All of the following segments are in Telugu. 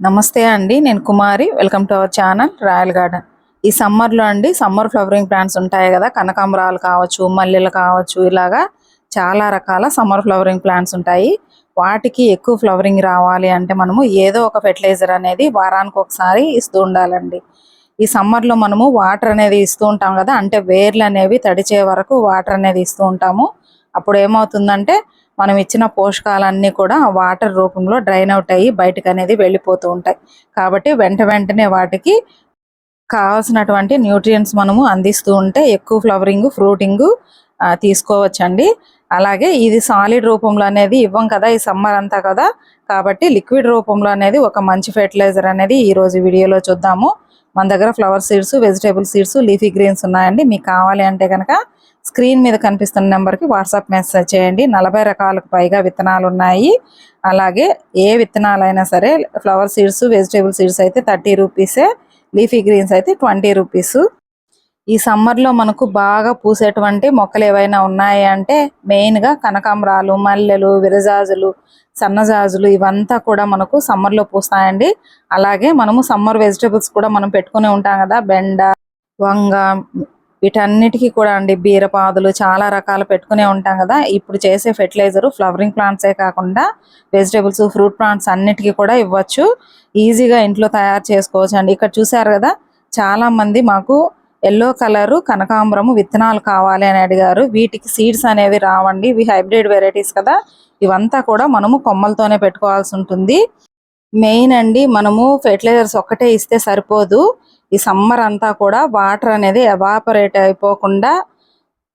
నమస్తే అండి నేను Kumari. Welcome to our channel royal garden ఈ సమ్మర్లో అండి సమ్మర్ ఫ్లవరింగ్ ప్లాంట్స్ ఉంటాయి కదా కనకాంబరాలు కావచ్చు మల్లెలు కావచ్చు ఇలాగా చాలా రకాల సమ్మర్ ఫ్లవరింగ్ ప్లాంట్స్ ఉంటాయి. వాటికి ఎక్కువ ఫ్లవరింగ్ రావాలి అంటే మనము ఏదో ఒక ఫెర్టిలైజర్ అనేది వారానికి ఒకసారి ఇస్తూ ఉండాలండి. ఈ సమ్మర్లో మనము వాటర్ అనేది ఇస్తూ ఉంటాం కదా అంటే వేర్లు అనేవి తడిచే వరకు వాటర్ అనేది ఇస్తూ ఉంటాము. అప్పుడు ఏమవుతుందంటే మనం ఇచ్చిన పోషకాలన్నీ కూడా వాటర్ రూపంలో డ్రైన్ అవుట్ అయ్యి బయటకు అనేది వెళ్ళిపోతూ ఉంటాయి. కాబట్టి వెంట వెంటనే వాటికి కావాల్సినటువంటి న్యూట్రియంట్స్ మనము అందిస్తూ ఉంటే ఎక్కువ ఫ్లవరింగ్ ఫ్రూటింగ్ తీసుకోవచ్చండి. అలాగే ఇది సాలిడ్ రూపంలో అనేది ఇవ్వం కదా ఈ సమ్మర్ అంతా కదా. కాబట్టి లిక్విడ్ రూపంలో అనేది ఒక మంచి ఫెర్టిలైజర్ అనేది ఈ రోజు వీడియోలో చూద్దాము. మన దగ్గర flower seeds vegetable seeds leafy greens ఉన్నాయండి. మీకు కావాలి అంటే కనుక స్క్రీన్ మీద కనిపిస్తున్న నెంబర్కి వాట్సాప్ మెసేజ్ చేయండి. నలభై రకాలకు పైగా విత్తనాలు ఉన్నాయి. అలాగే ఏ విత్తనాలైనా సరే ఫ్లవర్ సీడ్స్ వెజిటేబుల్ సీడ్స్ అయితే థర్టీ రూపీసే లీఫీ గ్రీన్స్ అయితే ట్వంటీ రూపీస్. ఈ సమ్మర్లో మనకు బాగా పూసేటువంటి మొక్కలు ఏవైనా ఉన్నాయి అంటే మెయిన్గా కనకాంబరాలు మల్లెలు విరజాజులు సన్నజాజులు ఇవంతా కూడా మనకు సమ్మర్లో పూస్తాయండి. అలాగే మనము సమ్మర్ వెజిటేబుల్స్ కూడా మనం పెట్టుకునే ఉంటాం కదా బెండ వంగ వీటన్నిటికీ కూడా అండి బీరపాదులు చాలా రకాలు పెట్టుకునే ఉంటాం కదా. ఇప్పుడు చేసే ఫెర్టిలైజర్ ఫ్లవరింగ్ ప్లాంట్సే కాకుండా వెజిటేబుల్స్ ఫ్రూట్ ప్లాంట్స్ అన్నిటికీ కూడా ఇవ్వచ్చు. ఈజీగా ఇంట్లో తయారు చేసుకోవచ్చు అండి ఇక్కడ చూసారు కదా చాలా మంది మాకు ఎల్లో కలరు కనకాంబరము విత్తనాలు కావాలి అని అడిగారు. వీటికి సీడ్స్ అనేవి రావండి. ఇవి హైబ్రిడ్ వెరైటీస్ కదా. ఇవంతా కూడా మనము కొమ్మలతోనే పెట్టుకోవాల్సి ఉంటుంది. మెయిన్ అండి మనము ఫెర్టిలైజర్స్ ఒక్కటే ఇస్తే సరిపోదు. ఈ సమ్మర్ అంతా కూడా వాటర్ అనేది ఎవాపరేట్ అయిపోకుండా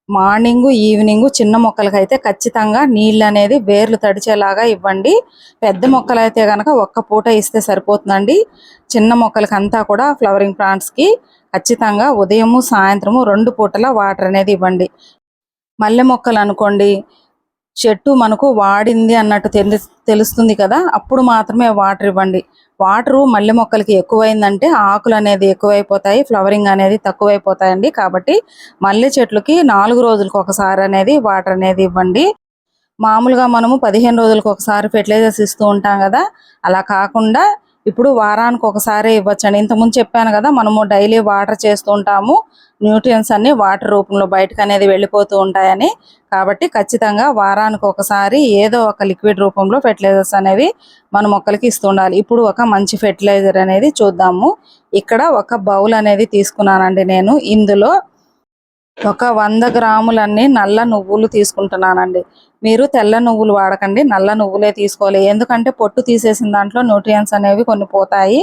మార్నింగ్ ఈవినింగ్ చిన్న మొక్కలకైతే ఖచ్చితంగా నీళ్ళు అనేది వేర్లు తడిచేలాగా ఇవ్వండి. పెద్ద మొక్కలైతే కనుక ఒక్క పూట ఇస్తే సరిపోతుందండి. చిన్న మొక్కలకి అంతా కూడా ఫ్లవరింగ్ ప్లాంట్స్కి ఖచ్చితంగా ఉదయము సాయంత్రము రెండు పూటల వాటర్ అనేది ఇవ్వండి. మల్లె మొక్కలు అనుకోండి చెట్టు మనకు వాడింది అన్నట్టు తెలి తెలుస్తుంది కదా అప్పుడు మాత్రమే వాటర్ ఇవ్వండి. వాటరు మల్లె మొక్కలకి ఎక్కువైందంటే ఆకులు అనేది ఎక్కువైపోతాయి ఫ్లవరింగ్ అనేది తక్కువైపోతాయండి. కాబట్టి మల్లె చెట్లకి నాలుగు రోజులకు ఒకసారి అనేది వాటర్ అనేది ఇవ్వండి. మామూలుగా మనము పదిహేను రోజులకు ఒకసారి ఫెర్టిలైజర్స్ ఇస్తూ ఉంటాం కదా అలా కాకుండా ఇప్పుడు వారానికి ఒకసారి ఇవ్వచ్చండి. ఇంతకుముందు చెప్పాను కదా మనము డైలీ వాటర్ చేస్తుంటాము. న్యూట్రియన్స్ అన్ని వాటర్ రూపంలో బయటకు అనేది వెళ్ళిపోతూ ఉంటాయని. కాబట్టి ఖచ్చితంగా వారానికి ఒకసారి ఏదో ఒక లిక్విడ్ రూపంలో ఫెర్టిలైజర్స్ అనేవి మన మొక్కలకి ఇస్తూ ఉండాలి. ఇప్పుడు ఒక మంచి ఫెర్టిలైజర్ అనేది చూద్దాము. ఇక్కడ ఒక బౌల్ అనేది తీసుకున్నానండి నేను. ఇందులో ఒక వంద గ్రాములన్నీ నల్ల నువ్వులు తీసుకుంటున్నానండి. మీరు తెల్ల నువ్వులు వాడకండి. నల్ల నువ్వులే తీసుకోవాలి. ఎందుకంటే పొట్టు తీసేసిన దాంట్లో న్యూట్రియన్స్ అనేవి కొన్ని పోతాయి.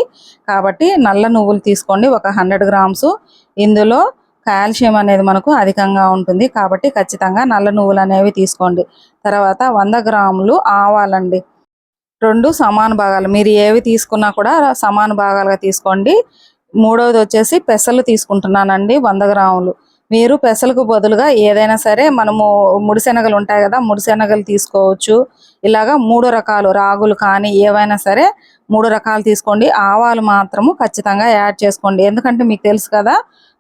కాబట్టి నల్ల నువ్వులు తీసుకోండి. ఒక హండ్రెడ్ గ్రామ్స్ ఇందులో కాల్షియం అనేది మనకు అధికంగా ఉంటుంది. కాబట్టి ఖచ్చితంగా నల్ల నువ్వులు అనేవి తీసుకోండి. తర్వాత వంద గ్రాములు ఆవాలండి. రెండు సమాన భాగాలు. మీరు ఏవి తీసుకున్నా కూడా సమాన భాగాలుగా తీసుకోండి. మూడవది వచ్చేసి పెసలు తీసుకుంటున్నానండి. వంద గ్రాములు. మీరు పెసలకు బదులుగా ఏదైనా సరే మనము ముడిశెనగలు ఉంటాయి కదా ముడిశెనగలు తీసుకోవచ్చు. ఇలాగా మూడు రకాలు రాగులు కానీ ఏవైనా సరే మూడు రకాలు తీసుకోండి. ఆవాలు మాత్రము ఖచ్చితంగా యాడ్ చేసుకోండి. ఎందుకంటే మీకు తెలుసు కదా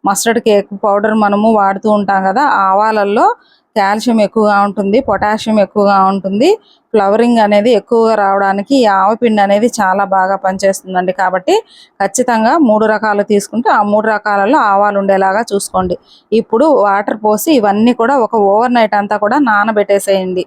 మస్టర్డ్ కేక్ పౌడర్ మనము వాడుతూ ఉంటాం కదా ఆవాలల్లో కాల్షియం ఎక్కువగా ఉంటుంది పొటాషియం ఎక్కువగా ఉంటుంది. ఫ్లవరింగ్ అనేది ఎక్కువగా రావడానికి ఈ ఆవపిండి అనేది చాలా బాగా పనిచేస్తుందండి. కాబట్టి ఖచ్చితంగా మూడు రకాలు తీసుకుంటే ఆ మూడు రకాలలో ఆవాలు ఉండేలాగా చూసుకోండి. ఇప్పుడు వాటర్ పోసి ఇవన్నీ కూడా ఒక ఓవర్ నైట్ అంతా కూడా నానబెట్టేసేయండి.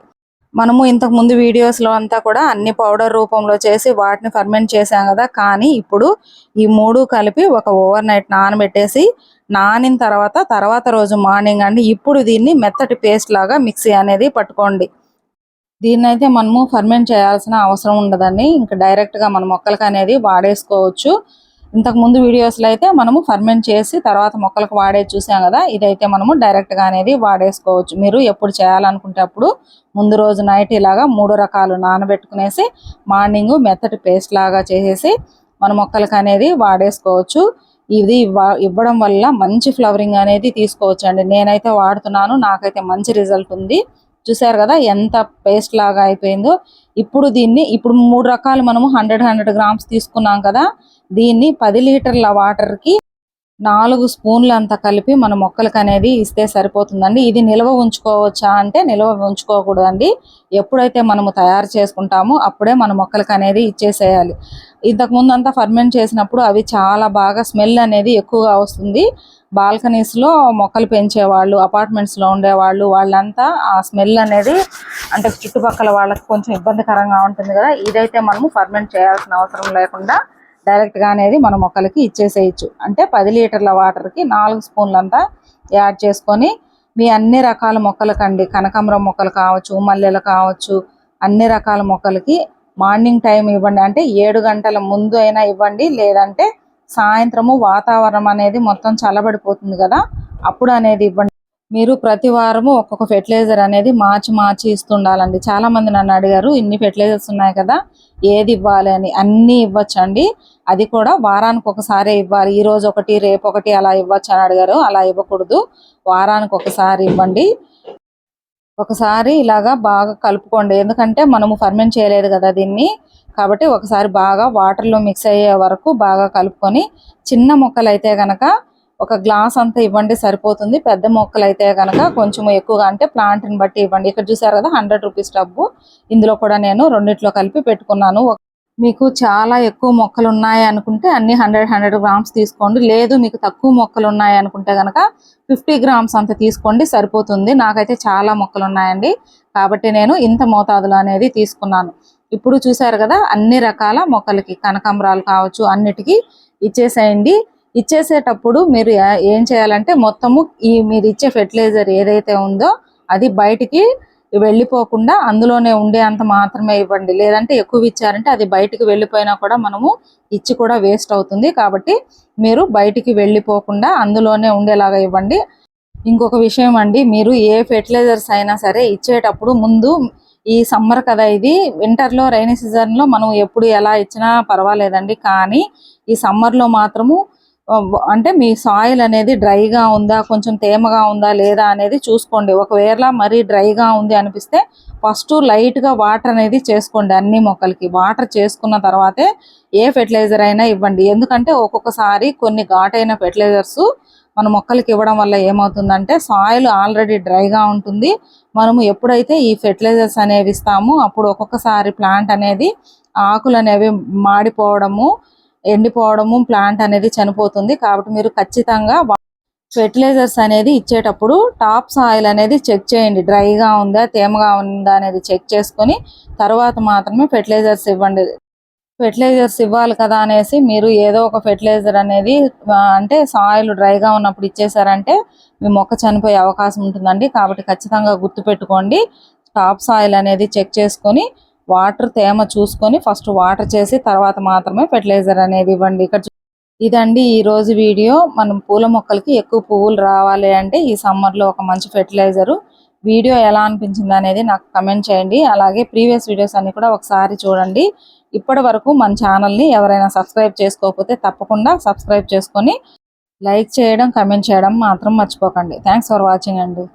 మనము ఇంతకు ముందు వీడియోస్లో అంతా కూడా అన్ని పౌడర్ రూపంలో చేసి వాటిని ఫర్మెంట్ చేసాం కదా. కానీ ఇప్పుడు ఈ మూడు కలిపి ఒక ఓవర్ నైట్ నానబెట్టేసి నానిన తర్వాత తర్వాత రోజు మార్నింగ్ అండి. ఇప్పుడు దీన్ని మెత్తటి పేస్ట్ లాగా మిక్సీ అనేది పట్టుకోండి. దీన్ని అయితే మనము ఫర్మెంట్ చేయాల్సిన అవసరం ఉండదండి. ఇంకా డైరెక్ట్గా మన మొక్కలకి అనేది వాడేసుకోవచ్చు. ఇంతకుముందు వీడియోస్లో అయితే మనము ఫర్మెంట్ చేసి తర్వాత మొక్కలకు వాడే చూసాం కదా ఇదైతే మనము డైరెక్ట్గా అనేది వాడేసుకోవచ్చు. మీరు ఎప్పుడు చేయాలనుకుంటే అప్పుడు ముందు రోజు నైట్ ఇలాగా మూడు రకాలు నానబెట్టుకునేసి మార్నింగ్ మెత్తటి పేస్ట్ లాగా చేసేసి మన మొక్కలకు అనేది వాడేసుకోవచ్చు. ఇది ఇవ్వడం వల్ల మంచి ఫ్లవరింగ్ అనేది తీసుకోవచ్చు అండి నేనైతే వాడుతున్నాను నాకైతే మంచి రిజల్ట్ ఉంది. చూసారు కదా ఎంత పేస్ట్ లాగా అయిపోయిందో. ఇప్పుడు దీన్ని ఇప్పుడు మూడు రకాలు మనము హండ్రెడ్ హండ్రెడ్ గ్రామ్స్ తీసుకున్నాం కదా దీన్ని పది లీటర్ల వాటర్కి నాలుగు స్పూన్లు అంతా కలిపి మన మొక్కలకు అనేది ఇస్తే సరిపోతుందండి. ఇది నిల్వ ఉంచుకోవచ్చా అంటే నిల్వ ఉంచుకోకూడదండి. ఎప్పుడైతే మనము తయారు చేసుకుంటామో అప్పుడే మన మొక్కలకు అనేది ఇచ్చేసేయాలి. ఇంతకు ముందు అంతా ఫర్మెంట్ చేసినప్పుడు అవి చాలా బాగా స్మెల్ అనేది ఎక్కువగా వస్తుంది. బాల్కనీస్లో మొక్కలు పెంచేవాళ్ళు అపార్ట్మెంట్స్లో ఉండేవాళ్ళు వాళ్ళంతా ఆ స్మెల్ అనేది అంటే చుట్టుపక్కల వాళ్ళకి కొంచెం ఇబ్బందికరంగా ఉంటుంది కదా. ఇదైతే మనము ఫర్మెంట్ చేయాల్సిన అవసరం లేకుండా డైరెక్ట్గా అనేది మన మొక్కలకి ఇచ్చేసేయచ్చు. అంటే పది లీటర్ల వాటర్కి నాలుగు స్పూన్లంతా యాడ్ చేసుకొని మీ అన్ని రకాల మొక్కలకండి. కనకాంబరం మొక్కలు కావచ్చు మల్లెలు కావచ్చు అన్ని రకాల మొక్కలకి మార్నింగ్ టైం ఇవ్వండి. అంటే ఏడు గంటల ముందు అయినా ఇవ్వండి. లేదంటే సాయంత్రము వాతావరణం అనేది మొత్తం చల్లబడిపోతుంది కదా అప్పుడు అనేది ఇవ్వండి. మీరు ప్రతి వారము ఒక్కొక్క ఫెర్టిలైజర్ అనేది మార్చి మార్చి ఇస్తుండాలండి. చాలా మంది నన్ను అడిగారు ఇన్ని ఫెర్టిలైజర్స్ ఉన్నాయి కదా ఏది ఇవ్వాలి? అని. అన్నీ ఇవ్వచ్చండి. అది కూడా వారానికి ఒకసారి ఇవ్వాలి. ఈ రోజు ఒకటి రేపు ఒకటి అలా ఇవ్వచ్చు అని అడిగారు. అలా ఇవ్వకూడదు. వారానికి ఒకసారి ఇవ్వండి. ఒకసారి ఇలాగా బాగా కలుపుకోండి. ఎందుకంటే మనము ఫర్మెంట్ చేయలేదు కదా దీన్ని. కాబట్టి ఒకసారి బాగా వాటర్లో మిక్స్ అయ్యే వరకు బాగా కలుపుకొని చిన్న మొక్కలు అయితే కనుక ఒక గ్లాస్ అంతా ఇవ్వండి సరిపోతుంది. పెద్ద మొక్కలు అయితే కనుక కొంచెం ఎక్కువగా అంటే ప్లాంట్ని బట్టి ఇవ్వండి. ఇక్కడ చూసారు కదా హండ్రెడ్ రూపీస్ డబ్బు ఇందులో కూడా నేను రెండిట్లో కలిపి పెట్టుకున్నాను. మీకు చాలా ఎక్కువ మొక్కలు ఉన్నాయి అనుకుంటే అన్ని హండ్రెడ్ హండ్రెడ్ గ్రామ్స్ తీసుకోండి. లేదు మీకు తక్కువ మొక్కలు ఉన్నాయి అనుకుంటే కనుక ఫిఫ్టీ గ్రామ్స్ అంత తీసుకోండి సరిపోతుంది. నాకైతే చాలా మొక్కలు ఉన్నాయండి. కాబట్టి నేను ఇంత మోతాదులో అనేది తీసుకున్నాను. ఇప్పుడు చూసారు కదా అన్ని రకాల మొక్కలకి కనకాంబరాలు కావచ్చు అన్నిటికీ ఇచ్చేసేయండి. ఇచ్చేసేటప్పుడు మీరు ఏం చేయాలంటే మొత్తము ఈ మీరు ఇచ్చే ఫెర్టిలైజర్ ఏదైతే ఉందో అది బయటికి వెళ్ళిపోకుండా అందులోనే ఉండే అంత మాత్రమే ఇవ్వండి. లేదంటే ఎక్కువ ఇచ్చారంటే అది బయటికి వెళ్ళిపోయినా కూడా మనము ఇచ్చి కూడా వేస్ట్ అవుతుంది. కాబట్టి మీరు బయటికి వెళ్ళిపోకుండా అందులోనే ఉండేలాగా ఇవ్వండి. ఇంకొక విషయం అండి మీరు ఏ ఫెర్టిలైజర్స్ అయినా సరే ఇచ్చేటప్పుడు ముందు ఈ సమ్మర్ కదా ఇది వింటర్లో రైనీ సీజన్లో మనం ఎప్పుడు ఎలా ఇచ్చినా పర్వాలేదండి. కానీ ఈ సమ్మర్లో మాత్రము అంటే మీ సాయిల్ అనేది డ్రైగా ఉందా కొంచెం తేమగా ఉందా లేదా అనేది చూసుకోండి. ఒకవేళ మరీ డ్రైగా ఉంది అనిపిస్తే ఫస్ట్ లైట్గా వాటర్ అనేది చేసుకోండి అన్ని మొక్కలకి. వాటర్ చేసుకున్న తర్వాతే ఏ ఫెర్టిలైజర్ అయినా ఇవ్వండి. ఎందుకంటే ఒక్కొక్కసారి కొన్ని ఘాటైన ఫెర్టిలైజర్స్ మన మొక్కలకి ఇవ్వడం వల్ల ఏమవుతుందంటే సాయిల్ ఆల్రెడీ డ్రైగా ఉంటుంది. మనము ఎప్పుడైతే ఈ ఫెర్టిలైజర్స్ అనేవి ఇస్తామో అప్పుడు ఒక్కొక్కసారి ప్లాంట్ అనేది ఆకులు అనేవి మాడిపోవడము ఎండిపోవడము ప్లాంట్ అనేది చనిపోతుంది. కాబట్టి మీరు ఖచ్చితంగా ఫెర్టిలైజర్స్ అనేది ఇచ్చేటప్పుడు టాప్ సాయిల్ అనేది చెక్ చేయండి. డ్రైగా ఉందా తేమగా ఉందా అనేది చెక్ చేసుకొని తర్వాత మాత్రమే ఫెర్టిలైజర్స్ ఇవ్వండి. ఫెర్టిలైజర్స్ ఇవ్వాలి కదా అనేసి మీరు ఏదో ఒక ఫెర్టిలైజర్ అనేది అంటే సాయిల్ డ్రైగా ఉన్నప్పుడు ఇచ్చేసారంటే మీ మొక్క చనిపోయే అవకాశం ఉంటుందండి. కాబట్టి ఖచ్చితంగా గుర్తుపెట్టుకోండి. టాప్ సాయిల్ అనేది చెక్ చేసుకొని వాటర్ తేమ చూసుకొని ఫస్ట్ వాటర్ చేసి తర్వాత మాత్రమే ఫెర్టిలైజర్ అనేది ఇవ్వండి. ఇక్కడ ఇదండి ఈ రోజు వీడియో. మనం పూల మొక్కలకి ఎక్కువ పువ్వులు రావాలి అంటే ఈ సమ్మర్లో ఒక మంచి ఫెర్టిలైజరు. వీడియో ఎలా అనిపించింది అనేది నాకు కమెంట్ చేయండి. అలాగే ప్రీవియస్ వీడియోస్ అన్ని కూడా ఒకసారి చూడండి. ఇప్పటి వరకు మన ఛానల్ని ఎవరైనా సబ్స్క్రైబ్ చేసుకోకపోతే తప్పకుండా సబ్స్క్రైబ్ చేసుకొని లైక్ చేయడం కమెంట్ చేయడం మాత్రం మర్చిపోకండి. థ్యాంక్స్ ఫర్ వాచింగ్ అండి.